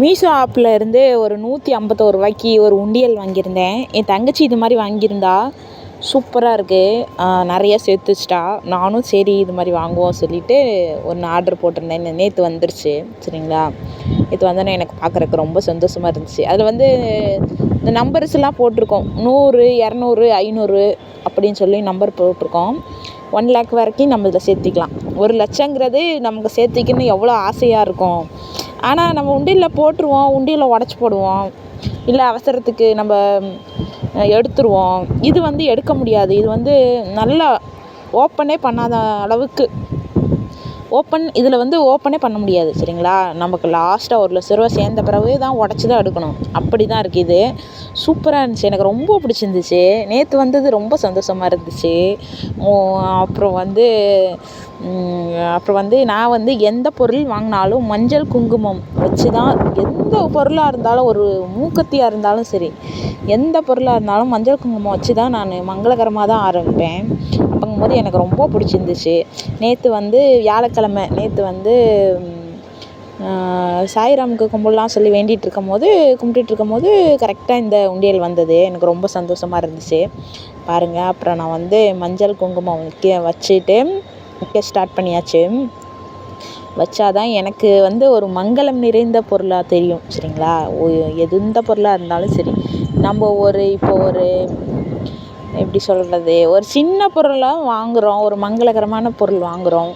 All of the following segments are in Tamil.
மீஷோ ஆப்பில் இருந்து ஒரு நூற்றி ஐம்பத்தோரு ரூபாய்க்கு ஒரு உண்டியல் வாங்கியிருந்தேன். என் தங்கச்சி இது மாதிரி வாங்கியிருந்தா சூப்பராக இருக்குது நிறைய சேர்த்து வச்சிட்டா நானும் சரி இது மாதிரி வாங்குவோம் சொல்லிட்டு ஒன்று ஆர்டர் போட்டிருந்தேன். நேற்று வந்துருச்சு சரிங்களா? நேற்று வந்தோடனே எனக்கு பார்க்குறக்கு ரொம்ப சந்தோஷமாக இருந்துச்சு. அதில் வந்து இந்த நம்பர்ஸ்லாம் போட்டிருக்கோம். நூறு இரநூறு ஐநூறு அப்படின்னு சொல்லி நம்பர் போட்டிருக்கோம். ஒன் லேக் வரைக்கும் நம்ம இதில் சேர்த்திக்கலாம். ஒரு லட்சங்கிறது நமக்கு சேர்த்திக்கணும்னு எவ்வளோ ஆசையாக இருக்கும். ஆனால் நம்ம உண்டியலில் போட்டுருவோம் உண்டியில் உடச்சி போடுவோம். இல்லை அவசரத்துக்கு நம்ம எடுத்துருவோம். இது வந்து எடுக்க முடியாது. இது வந்து நல்லா ஓப்பனே பண்ணாத அளவுக்கு ஓப்பன் இதில் வந்து ஓப்பனே பண்ண முடியாது சரிங்களா? நமக்கு லாஸ்ட்டாக ஒரு லட்ச ரூபா சேர்ந்த பிறகு தான் உடச்சி தான் எடுக்கணும். அப்படி தான் இருக்குது இது. சூப்பராக இருந்துச்சு. எனக்கு ரொம்ப பிடிச்சிருந்துச்சு. நேற்று வந்தது ரொம்ப சந்தோஷமாக இருந்துச்சு. அப்புறம் வந்து அப்புறம் வந்து நான் வந்து எந்த பொருள் வாங்கினாலும் மஞ்சள் குங்குமம் வச்சு தான் எந்த பொருளாக இருந்தாலும் ஒரு மூக்கத்தியாக இருந்தாலும் சரி எந்த பொருளாக இருந்தாலும் மஞ்சள் குங்குமம் வச்சு தான் நான் மங்களகரமாக தான் ஆரம்பிப்பேன். போகும்போது எனக்கு ரொம்ப பிடிச்சிருந்துச்சு. நேற்று வந்து வியாழக்கிழம நேற்று வந்து சாய்ராமுக்கு கும்பிட்லாம் சொல்லி வேண்டிகிட்டு இருக்கும்போது கும்பிட்டுட்டு இருக்கும்போது கரெக்டாக இந்த உண்டியல் வந்தது. எனக்கு ரொம்ப சந்தோஷமாக இருந்துச்சு. பாருங்கள் அப்புறம் நான் வந்து மஞ்சள் குங்குமம் வைக்க வச்சுட்டு வைக்க ஸ்டார்ட் பண்ணியாச்சு. வச்சா தான் எனக்கு வந்து ஒரு மங்களம் நிறைந்த பொருளாக தெரியும் சரிங்களா? எந்த பொருளாக இருந்தாலும் சரி. நம்ம ஒரு இப்போ ஒரு எப்படி சொல்கிறது ஒரு சின்ன பொருளாக வாங்குகிறோம் ஒரு மங்களகரமான பொருள் வாங்குகிறோம்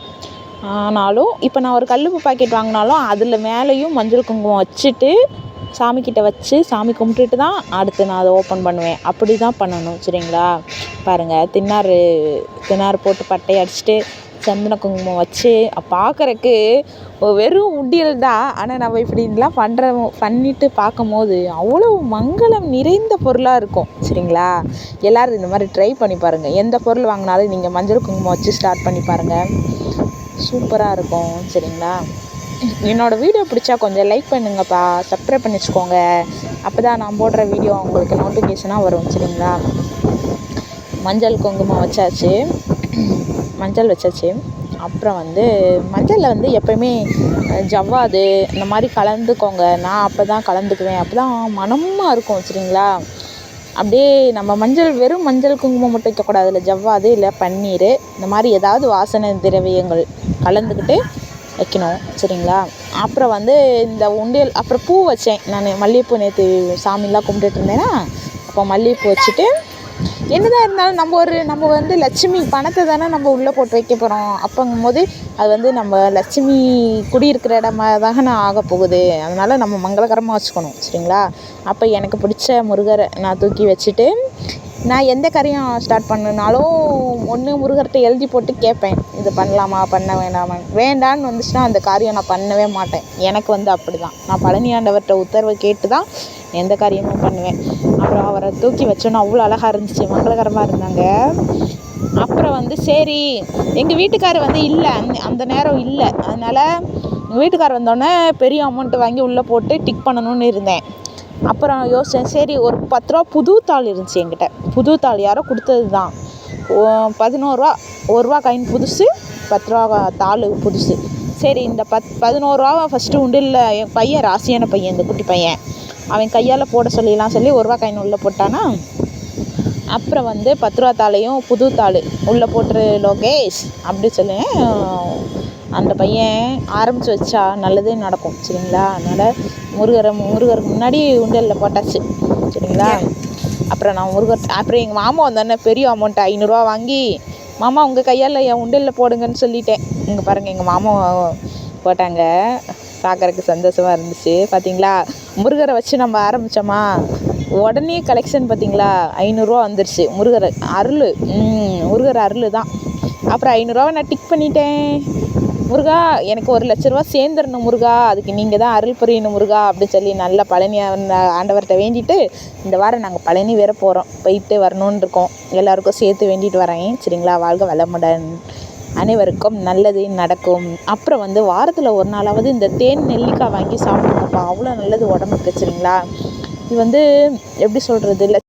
ஆனாலும் இப்போ நான் ஒரு கல்லுப்பு பாக்கெட் வாங்கினாலும் அதில் மேலேயும் மஞ்சள் குங்குமம் வச்சுட்டு சாமிக்கிட்ட வச்சு சாமி கும்பிட்டுட்டு தான் அடுத்து நான் அதை ஓப்பன் பண்ணுவேன். அப்படி தான் பண்ணணும். சரிங்களா? பாருங்கள் தின்னார் தின்னார் போட்டு பட்டையை அடிச்சுட்டு சந்தன குங்குமம் வச்சு பார்க்கறக்கு வெறும் உண்டியல் தான் ஆனால் நம்ம இப்படிலாம் பண்ணுற பண்ணிட்டு பார்க்கும்போது அவ்வளோ மங்களம் நிறைந்த பொருளாக இருக்கும். சரிங்களா? எல்லோரும் இந்த மாதிரி ட்ரை பண்ணி பாருங்கள் எந்த பொருள் வாங்கினாலும் நீங்கள் மஞ்சள் குங்குமம் வச்சு ஸ்டார்ட் பண்ணி பாருங்கள் சூப்பராக இருக்கும். சரிங்களா? என்னோடய வீடியோ பிடிச்சா கொஞ்சம் லைக் பண்ணுங்கப்பா. சப்ஸ்கிரைப் பண்ணி வச்சுக்கோங்க. அப்போ தான் நான் போடுற வீடியோ உங்களுக்கு நோட்டிஃபிகேஷனாக வரும். சரிங்களா? மஞ்சள் குங்குமம் வச்சாச்சு. மஞ்சள் வச்சாச்சு. அப்புறம் வந்து மஞ்சளில் வந்து எப்போயுமே ஜவ்வாது இந்த மாதிரி கலந்துக்கோங்க. நான் அப்போ தான் கலந்துக்குவேன். அப்போ தான் மணமாக இருக்கும் சரிங்களா அப்படியே நம்ம மஞ்சள் வெறும் மஞ்சள் குங்குமம் மட்டும் வைக்கக்கூடாது இல்லை ஜவ்வாது இல்லை பன்னீர் இந்த மாதிரி ஏதாவது வாசனை திரவியங்கள் கலந்துக்கிட்டு வைக்கணும் சரிங்களா அப்புறம் வந்து இந்த உண்டியல் அப்புறம் பூ வச்சேன். நான் மல்லிகைப்பூ நேற்று சாமிலாம் கும்பிட்டுட்டு இருந்தேன்னா அப்போ மல்லிகைப்பூ வச்சுட்டு என்னதான் இருந்தாலும் நம்ம ஒரு நம்ம வந்து லட்சுமி பணத்தை தானே நம்ம உள்ளே போட்டு வைக்க போகிறோம் அப்போங்கும்போது அது வந்து நம்ம லட்சுமி குடியிருக்கிற இடமா தானே ஆக போகுது. அதனால் நம்ம மங்களகரமாக வச்சுக்கணும். சரிங்களா? அப்போ எனக்கு பிடிச்ச முருகரை நான் தூக்கி வச்சுட்டு நான் எந்த கரையும் ஸ்டார்ட் பண்ணுனாலும் ஒன்று முருகர்கிட்ட எழுதி போட்டு கேட்பேன். இது பண்ணலாமா பண்ண வேண்டாமா வேண்டான்னு வந்துச்சுன்னா அந்த காரியம் நான் பண்ணவே மாட்டேன். எனக்கு வந்து அப்படி தான் நான் பழனி ஆண்டவர்கிட்ட உத்தரவை கேட்டு தான் எந்த காரியமும் பண்ணுவேன். அப்புறம் அவரை தூக்கி வச்சோன்னே அவ்வளோ அழகாக இருந்துச்சு. மங்களகரமாக இருந்தாங்க. அப்புறம் வந்து சரி எங்கள் வீட்டுக்காரர் வந்து இல்லை. அந்த அந்த நேரம் இல்லை. அதனால் எங்கள் வீட்டுக்காரர் வந்தோடனே பெரிய அமௌண்ட்டு வாங்கி உள்ளே போட்டு டிக் பண்ணணும்னு இருந்தேன். அப்புறம் யோசித்தேன் சரி ஒரு பத்து ரூபா புது தாள் இருந்துச்சு என்கிட்ட. புது தாள் யாரோ கொடுத்தது தான் பதினோருவா ஒரு ரூபா காயின் புதுசு பத்து ரூபா தாள் புதுசு. சரி இந்த பத் பதினோருவாவை ஃபஸ்ட்டு உண்டியலில் என் பையன் ராசியான பையன் இந்த குட்டி பையன். அவன் கையால் போட சொல்லிடலாம் சொல்லி ஒரு ரூபா காயின் உள்ளே போட்டானா? அப்புறம் வந்து பத்து ரூபா தாளையும் புது தாள் உள்ளே போட்டுரு லோகேஷ் அப்படி சொல்லி அந்த பையன் ஆரம்பித்து வச்சா நல்லதே நடக்கும் சரிங்களா? அதனால் முருகரை முருகருக்கு முன்னாடி உண்டியலில் போட்டாச்சு சரிங்களா? அப்புறம் நான் முருகர் அப்புறம் எங்கள் மாமா வந்தோடனே பெரிய அமௌண்ட்டு ஐநூறுரூவா வாங்கி மாமா உங்கள் கையால் என் உண்டியலில் போடுங்கன்னு சொல்லிட்டேன். இங்கே பாருங்கள் எங்கள் மாமா போட்டாங்க. பார்க்குறக்கு சந்தோஷமாக இருந்துச்சு. பார்த்தீங்களா முருகரை வச்சு நம்ம ஆரம்பித்தோமா உடனே கலெக்ஷன் பார்த்தீங்களா ஐநூறுரூவா வந்துருச்சு. முருகர் அருள். முருகர் அருள் தான் அப்புறம் ஐநூறுரூவா நான் டிக் பண்ணிட்டேன். முருகா எனக்கு ஒரு லட்ச ரூபா சேர்ந்துடணும் முருகா. அதுக்கு நீங்கள் தான் அருள் புரியணும் முருகா அப்படின்னு சொல்லி நல்லா பழனி ஆண்டவர்கிட்ட வேண்டிட்டு இந்த வாரம் நாங்கள் பழனி வேற போகிறோம் போயிட்டு வரணுன்னு இருக்கோம். எல்லாருக்கும் சேர்த்து வேண்டிட்டு வரேன். சரிங்களா? வாழ்க வளமுடன். அனைவருக்கும் நல்லது நடக்கும். அப்புறம் வந்து வாரத்தில் ஒரு நாளாவது இந்த தேன் நெல்லிக்காய் வாங்கி சாப்பிடுங்கப்பா. அவ்வளோ நல்லது உடம்புக்கு சரிங்களா? இது வந்து எப்படி சொல்கிறது இல்லை